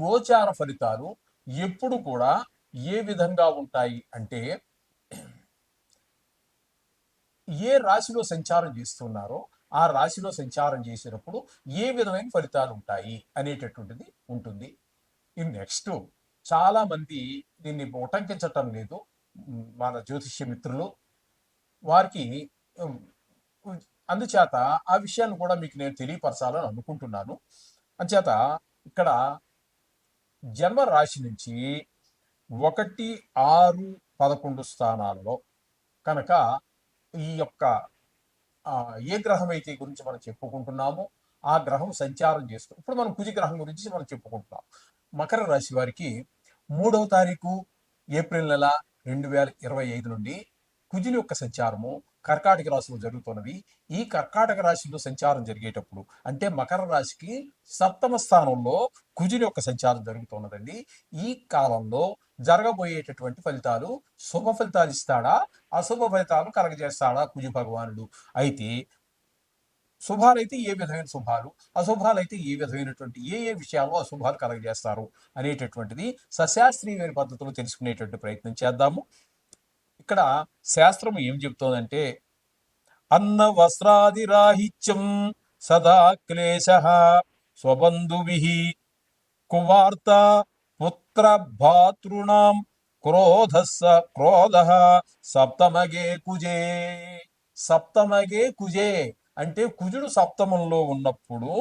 గోచార ఫలితాలు ఎప్పుడు కూడా ఏ విధంగా ఉంటాయి అంటే ఏ రాశిలో సంచారం చేస్తున్నారో ఆ రాశిలో సంచారం చేసినప్పుడు ఏ విధమైన ఫలితాలు ఉంటాయి అనేటటువంటిది ఉంటుంది. ఈ నెక్స్ట్ చాలా మంది దీన్ని ఉటంకించటం లేదు. మన జ్యోతిష్య మిత్రులు వారికి అందుచేత ఆ విషయాన్ని కూడా మీకు నేను తెలియపరచాలని అనుకుంటున్నాను. అంచేత ఇక్కడ జన్మ రాశి నుంచి ఒకటి ఆరు పదకొండు స్థానాల్లో కనుక ఈ యొక్క ఏ గ్రహం అయితే గురించి మనం చెప్పుకుంటున్నామో ఆ గ్రహం సంచారం చేస్తూ ఇప్పుడు మనం కుజి గ్రహం గురించి మనం చెప్పుకుంటున్నాం. మకర రాశి వారికి మూడవ తారీఖు ఏప్రిల్ నెల రెండు వేల ఇరవై ఐదు నుండి కుజుని యొక్క సంచారము కర్కాటక రాశిలో జరుగుతున్నది ఈ కర్కాటక రాశిలో సంచారం జరిగేటప్పుడు అంటే మకర రాశికి సప్తమ స్థానంలో కుజుని యొక్క సంచారం జరుగుతున్నదండి. ఈ కాలంలో జరగబోయేటటువంటి ఫలితాలు శుభ ఫలితాలు ఇస్తాడా? అశుభ ఫలితాలు కలగజేస్తాడా కుజు భగవానుడు? అయితే శుభాలైతే ఏ విధమైన శుభాలు? అశుభాలైతే ఏ విధమైనటువంటి ఏ ఏ విషయాలు అశుభాలు కలగజేస్తారు అనేటటువంటిది సశాస్త్రీయమైన పద్ధతిలో తెలుసుకునేటువంటి ప్రయత్నం చేద్దాము. ఇక్కడ శాస్త్రం ఏం చెప్తోందంటే అన్న వస్త్రాది రాహిత్యం సదా క్లేశ స్వబంధువి కువార్త పుత్ర భాతృణాం క్రోధస్స క్రోధ సప్తమగే కుజే. సప్తమగే కుజే అంటే కుజుడు సప్తమంలో ఉన్నప్పుడు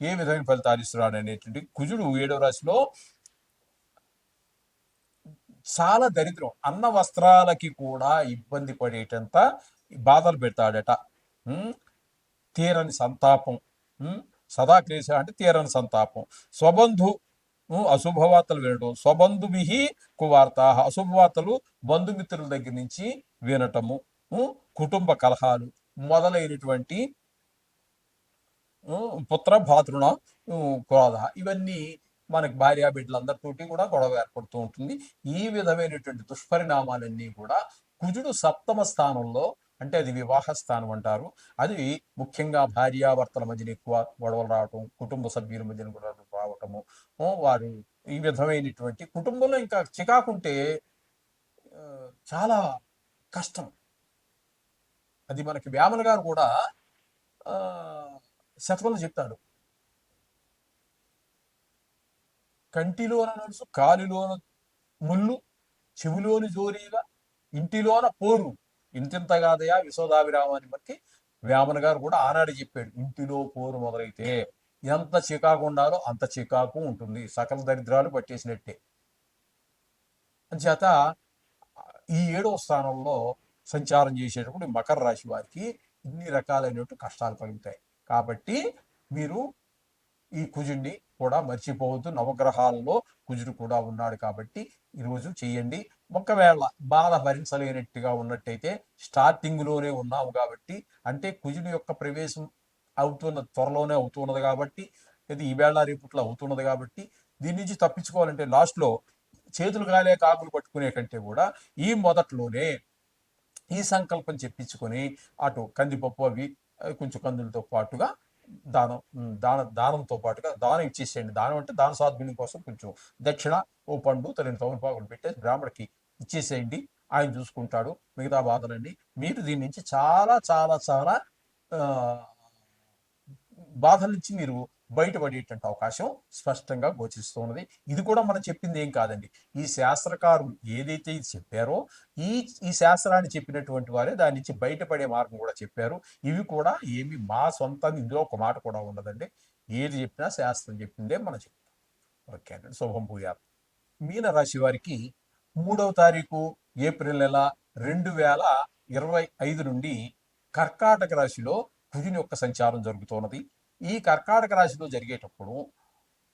ఏ విధమైన ఫలితాలు ఇస్తున్నాడు అనేటువంటి కుజుడు ఏడవ రాశిలో చాలా దరిద్రం. అన్న వస్త్రాలకి కూడా ఇబ్బంది పడేటంత బాధలు పెడతాడట. తీరని సంతాపం. సదా క్లేశ అంటే తీరని సంతాపం. స్వబంధు అశుభవార్తలు వినటం. స్వబంధుభి కువార్త. అశుభవార్తలు బంధుమిత్రుల దగ్గర నుంచి వినటము. కుటుంబ కలహాలు మొదలైనటువంటి పుత్ర భాతృణ క్రోధ. ఇవన్నీ మనకి భార్య బిడ్డలందరితోటి కూడా గొడవ ఏర్పడుతూ ఉంటుంది. ఈ విధమైనటువంటి దుష్పరిణామాలన్నీ కూడా కుజుడు సప్తమ స్థానంలో అంటే అది వివాహ స్థానం అంటారు. అది ముఖ్యంగా భార్యాభర్తల మధ్యన ఎక్కువ గొడవలు రావటం కుటుంబ సభ్యుల మధ్యన గొడవలు రావటము. వారు ఈ విధమైనటువంటి కుటుంబంలో ఇంకా చికాకుంటే చాలా కష్టం. అది మనకి వేమన గారు కూడా శతకంలో చెప్తాడు. కంటిలోన నడుసు కాలిలోన ముళ్ళు చెవిలోని జోరీగా ఇంటిలోన పోరు. ఇంతింత కాదయా బట్టి వేమన గారు కూడా ఆనాడు చెప్పాడు ఇంటిలో పోరు మొదలైతే ఎంత చికాకు ఉండాలో అంత చికాకు ఉంటుంది. సకల దరిద్రాలు పట్టేసినట్టే. అంచేత ఈ ఏడవ స్థానంలో సంచారం చేసేటప్పుడు మకర రాశి వారికి ఇన్ని రకాలైనటువంటి కష్టాలు కలుగుతాయి. కాబట్టి మీరు ఈ కుజుడిని కూడా మర్చిపోవద్దు. నవగ్రహాలలో కుజుడు కూడా ఉన్నాడు కాబట్టి ఈరోజు చేయండి. ఒకవేళ బాధ భరించలేనట్టుగా ఉన్నట్టయితే స్టార్టింగ్లోనే ఉన్నాము కాబట్టి అంటే కుజుడు యొక్క ప్రవేశం అవుతున్న త్వరలోనే అవుతున్నది కాబట్టి ఇది ఈవేళ రేపుట్లో అవుతున్నది కాబట్టి దీని నుంచి తప్పించుకోవాలంటే లాస్ట్లో చేతులు కాలే కాకులు పట్టుకునే కంటే కూడా ఈ మొదట్లోనే ఈ సంకల్పం చెప్పించుకొని అటు కందిపప్పు అవి కొంచెం కందులతో పాటుగా దానం దాన దానంతో పాటుగా దానం ఇచ్చేసేయండి. దానం అంటే దాన సాధ్విని కోసం కొంచెం దక్షిణ ఓ పండు తగిన తమలపాకులు పెట్టేసి బ్రాహ్మడికి ఇచ్చేసేయండి. ఆయన చూసుకుంటాడు. మిగతా బాధలన్నీ మీరు దీని నుంచి చాలా చాలా చాలా ఆ, బాధల నుంచి మీరు బయటపడేటువంటి అవకాశం స్పష్టంగా గోచరిస్తున్నది ఇది కూడా మనం చెప్పింది ఏం కాదండి. ఈ శాస్త్రకారులు ఏదైతే ఇది చెప్పారో ఈ ఈ శాస్త్రాన్ని చెప్పినటువంటి వారే దాని నుంచి బయటపడే మార్గం కూడా చెప్పారు. ఇవి కూడా ఏమి మా సొంతం ఇందులో ఒక మాట కూడా ఉండదండి. ఏది చెప్పినా శాస్త్రం చెప్పిందే మనం చెప్తాం. ఓకే అండి. శుభం పూయాలి మీన రాశి వారికి మూడవ తారీఖు ఏప్రిల్ నెల రెండు వేల ఇరవై ఐదు నుండి కర్కాటక రాశిలో కుజుని యొక్క సంచారం జరుగుతున్నది ఈ కర్కాటక రాశిలో జరిగేటప్పుడు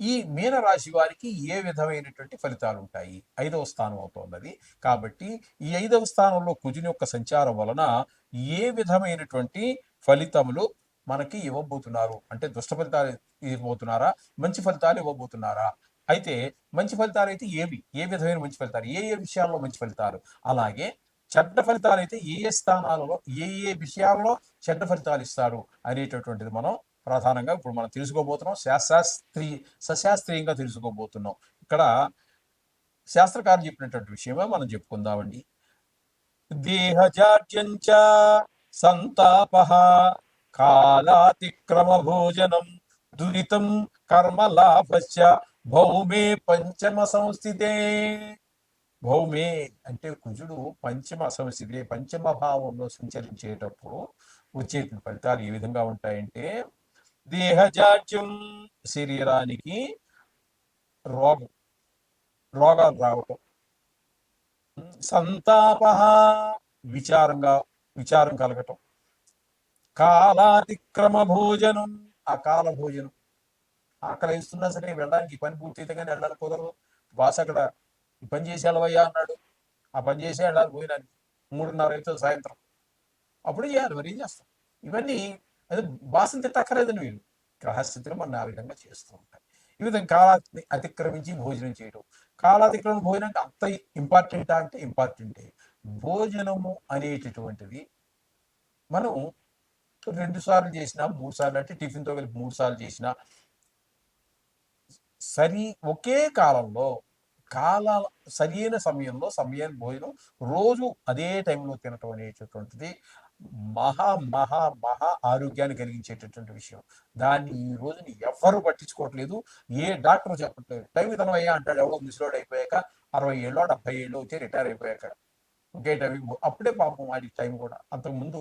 ఈ మీన రాశి వారికి ఏ విధమైనటువంటి ఫలితాలు ఉంటాయి? ఐదవ స్థానం అవుతున్నది కాబట్టి ఈ ఐదవ స్థానంలో కుజుని యొక్క సంచారం వలన ఏ విధమైనటువంటి ఫలితములు మనకి ఇవ్వబోతున్నారు? అంటే దుష్ట ఫలితాలు ఇవ్వబోతున్నారా? మంచి ఫలితాలు ఇవ్వబోతున్నారా? అయితే మంచి ఫలితాలు అయితే ఏవి? ఏ విధమైన మంచి ఫలితాలు? ఏ ఏ విషయాల్లో మంచి ఫలితాలు? అలాగే చెడ్డ ఫలితాలు అయితే ఏ ఏ స్థానాలలో ఏ ఏ విషయాల్లో చెడ్డ ఫలితాలు ఇస్తారు అనేటటువంటిది మనం ప్రధానంగా ఇప్పుడు మనం తెలుసుకోబోతున్నాం శాస్త్రీ సశాస్త్రీయంగా తెలుసుకోబోతున్నాం. ఇక్కడ శాస్త్రకారులు చెప్పినటువంటి విషయమే మనం చెప్పుకుందామండి. దేహజాడ్యంచ సంతాప కాలాతిక్రమ భోజనం దురితం కర్మలాభశ్చ భౌమే పంచమ సంస్థితే. భౌమే అంటే కుజుడు పంచమ సంస్థితి పంచమ భావంలో సంచరించేటప్పుడు వచ్చే ఫలితాలు ఏ విధంగా ఉంటాయంటే దేహజాడ్యం శరీరానికి రోగం రోగాలు రావటం. సంతాప విచారంగా విచారం కలగటం. కాలాతిక్రమ భోజనం అకాల భోజనం ఆకలిస్తున్నా సరే వెళ్ళడానికి పని పూర్తయితే కానీ వెళ్ళాలి కుదరదు. బాస్ అక్కడ పని చేసి వెళ్ళవయ్యా అన్నాడు. ఆ పని చేసి వెళ్ళాలి పోయినానికి. మూడున్నర అవుతుంది సాయంత్రం. అప్పుడు చేయాలి మరి ఏం చేస్తాం? ఇవన్నీ అది బాసను తిట్టక్కర్లేదని వీళ్ళు. గ్రహస్థితిలో మనం ఆ విధంగా చేస్తూ ఉంటాయి ఈ విధంగా కాలాన్ని అతిక్రమించి భోజనం చేయడం. కాలాతిక్రమం భోజనం అంటే అంత ఇంపార్టెంటా అంటే ఇంపార్టెంటే భోజనము అనేటటువంటిది మనం రెండు సార్లు చేసినా మూడు సార్లు అంటే టిఫిన్తో కలిపి మూడు సార్లు చేసినా సరి ఒకే కాలంలో కాల సరైన సమయంలో సమయాన్ని భోజనం రోజు అదే టైంలో తినటం అనేటటువంటిది మహా మహా మహా ఆరోగ్యాన్ని కలిగించేటటువంటి విషయం. దాన్ని ఈ రోజుని ఎవ్వరూ పట్టించుకోవట్లేదు. ఏ డాక్టర్ చెప్పట్లేదు. టైం అయ్యా అంటాడు. ఎవడో ముసలోడు అయిపోయాక అరవై ఏళ్ళో డెబ్బై ఏళ్ళు వచ్చి రిటైర్ అయిపోయాక. ఇంకే టైం అప్పుడే పాపం వాడి టైం కూడా. అంతకుముందు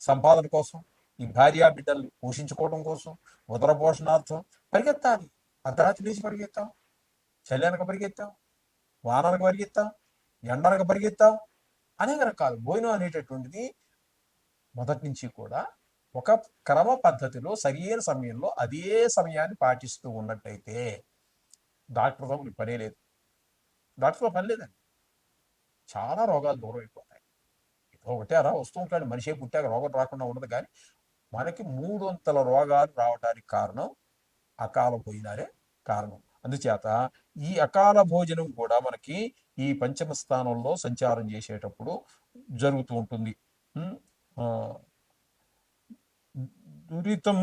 సంపాదన కోసం ఈ భార్య బిడ్డల్ని పోషించుకోవడం కోసం ఉదర పోషణార్థం పరిగెత్తాలి. అర్ధరాత్రి లేచి పరిగెత్తాం. చల్లనక పరిగెత్తాం. వానలకు పరిగెత్తాం. ఎండనక పరిగెత్తాం. అనేక రకాలు. భోజనం అనేటటువంటిది మొదటి నుంచి కూడా ఒక క్రమ పద్ధతిలో సరియైన సమయంలో అదే సమయాన్ని పాటిస్తూ ఉన్నట్టయితే డాక్టర్తో మీకు పనే లేదు. డాక్టర్తో పని లేదండి. చాలా రోగాలు దూరం అయిపోతాయి. ఒకటే అలా వస్తూ ఉంటాడు. మనిషి పుట్టాక రోగం రాకుండా ఉండదు. కానీ మనకి మూడొంతల రోగాలు రావడానికి కారణం అకాల భోజనాలే కారణం. అందుచేత ఈ అకాల భోజనం కూడా మనకి ఈ పంచమ స్థానంలో సంచారం చేసేటప్పుడు జరుగుతూ ఉంటుంది. దురితం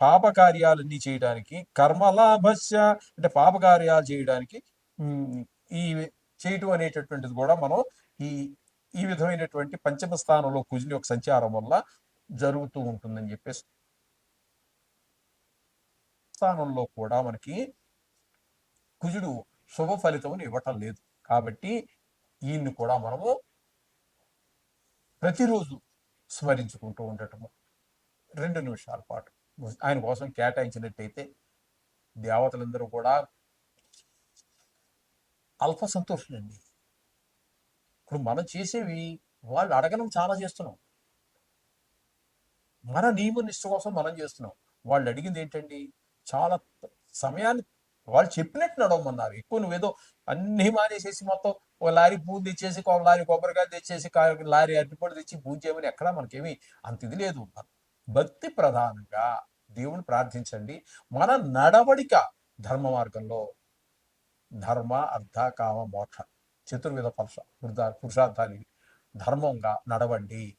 పాపకార్యాలన్నీ చేయడానికి కర్మలాభస్య అంటే పాపకార్యాలు చేయడానికి ఈ చేయటం అనేటటువంటిది కూడా మనం ఈ ఈ విధమైనటువంటి పంచమ స్థానంలో కుజుని యొక్క సంచారం వల్ల జరుగుతూ ఉంటుందని చెప్పేసి స్థానంలో కూడా మనకి కుజుడు శుభ ఫలితమును ఇవ్వటం లేదు. కాబట్టి ఈయన్ని కూడా మనము ప్రతిరోజు స్మరించుకుంటూ ఉండటము. రెండు నిమిషాల పాటు. ఆయన కోసం కేటాయించినట్టయితే దేవతలందరూ కూడా అల్ప సంతోషులండి. ఇప్పుడు మనం చేసేవి వాళ్ళు అడగడం చాలా చేస్తున్నాం. మన నియమ నిష్ట కోసం మనం చేస్తున్నాం. వాళ్ళు అడిగింది ఏంటండి? చాలా సమయాన్ని వాళ్ళు చెప్పినట్టు నడవమన్నారు. ఎక్కువ నువ్వేదో అన్ని మానేసేసి మొత్తం ఒక లారీ పూలు తెచ్చేసి ఒక లారీ కొబ్బరికాయ తెచ్చేసి లారీ అరటిపొడి తెచ్చి పూజ చేయమని ఎక్కడా మనకేమి అంత ఇది లేదు. భక్తి ప్రధానంగా దేవుని ప్రార్థించండి. మన నడవడిక ధర్మ మార్గంలో ధర్మ అర్థ కామ మోక్ష చతుర్విధ పురుష పురుషార్థాలు ధర్మంగా నడవండి.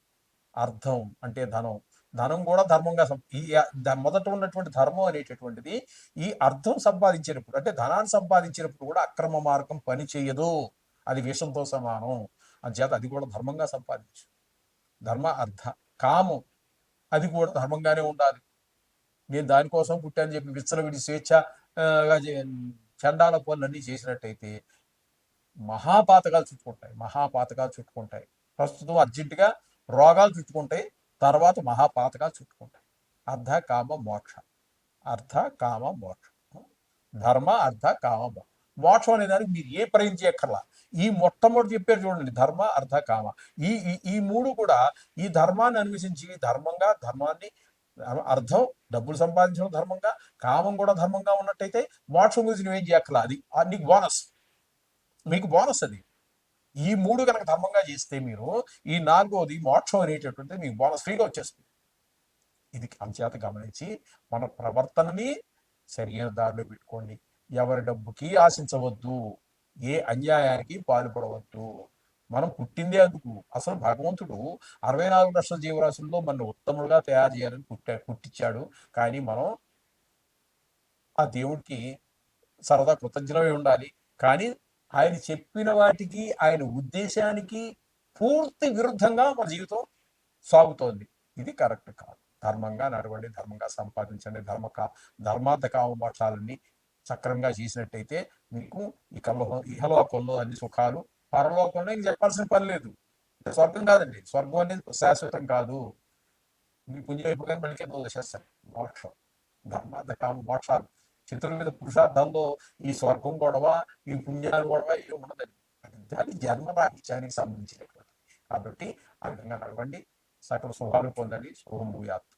అర్థం అంటే ధనం. ధనం కూడా ధర్మంగా సం- ఈ మొదట ఉన్నటువంటి ధర్మం అనేటటువంటిది ఈ అర్థం సంపాదించినప్పుడు అంటే ధనాన్ని సంపాదించినప్పుడు కూడా అక్రమ మార్గం పని చేయదు. అది విషంతో సమానం. అంచేత అది కూడా ధర్మంగా సంపాదించు. ధర్మ అర్థ కామం అది కూడా ధర్మంగానే ఉండాలి. నేను దానికోసం పుట్టాను చెప్పి విచ్చలవిడి స్వేచ్ఛ ఆ, గా అన్నీ చండాల పనులన్నీ చేసినట్టయితే మహాపాతకాలు చుట్టుకుంటాయి. మహాపాతకాలు చుట్టుకుంటాయి. ప్రస్తుతం అర్జెంటుగా రోగాలు చుట్టుకుంటాయి. తర్వాత మహాపాతకాలు చుట్టుకుంటాయి అర్ధ కామ మోక్ష. అర్ధ కామ మోక్ష. ధర్మ అర్ధ కామ మోక్ష. మోక్షం అనే దానికి మీరు ఏ ప్రయత్నం చేయక్కర్లా. ఈ మొట్టమొదటి చెప్పారు చూడండి. ధర్మ అర్ధ కామ. ఈ ఈ- ఈ మూడు కూడా ఈ ధర్మాన్ని అన్వేషించి ధర్మంగా ధర్మాన్ని అర్థం డబ్బులు సంపాదించడం ధర్మంగా కామం కూడా ధర్మంగా ఉన్నట్టయితే మోక్షం గురించి నువ్వేం చేయక్కర్లా. అది నీకు బోనస్. మీకు బోనస్ అది. ఈ మూడు కనుక ధర్మంగా చేస్తే మీరు ఈ నాలుగోది మోక్షం అనేటటువంటిది మీకు బోనస్ ఫ్రీగా వచ్చేస్తుంది. ఇది అంచేత గమనించి మన ప్రవర్తనని సరైన దారిలో పెట్టుకోండి. ఎవరి డబ్బుకి ఆశించవద్దు. ఏ అన్యాయానికి పాల్పడవద్దు. మనం పుట్టిందే అందుకు. అసలు భగవంతుడు అరవై నాలుగు లక్షల జీవరాశుల్లో మన ఉత్తముడుగా తయారు చేయాలని పుట్టా పుట్టించాడు కానీ మనం ఆ దేవుడికి సరదా కృతజ్ఞమై ఉండాలి. కానీ ఆయన చెప్పిన వాటికి ఆయన ఉద్దేశానికి పూర్తి విరుద్ధంగా మన జీవితం సాగుతోంది. ఇది కరెక్ట్ కాదు. ధర్మంగా నడవండి ధర్మంగా సంపాదించండి ధర్మ కా- ధర్మార్థ కామపాఠాలన్నీ మోక్షాలన్నీ సక్రమంగా చేసినట్టయితే మీకు ఈ కలో ఇహలోకంలో అన్ని సుఖాలు పరలోకంలో ఇంక చెప్పాల్సిన పని లేదు. స్వర్గం కాదండి. స్వర్గం అనేది శాశ్వతం కాదు. మీ పుణ్యవైపు కానీ మళ్ళీ కింద మోక్షం. ధర్మార్థ కామ మోక్షాలు చిత్రం మీద పురుషార్థంలో ఈ స్వర్గం గొడవ ఈ పుణ్యాలు గొడవ ఏమి ఉండదండి అది జన్మ రాహిత్యానికి సంబంధించినటువంటి కాబట్టి ఆ విధంగా నడవండి. సకల శుభాలు పొందండి. శుభం భూయాత్.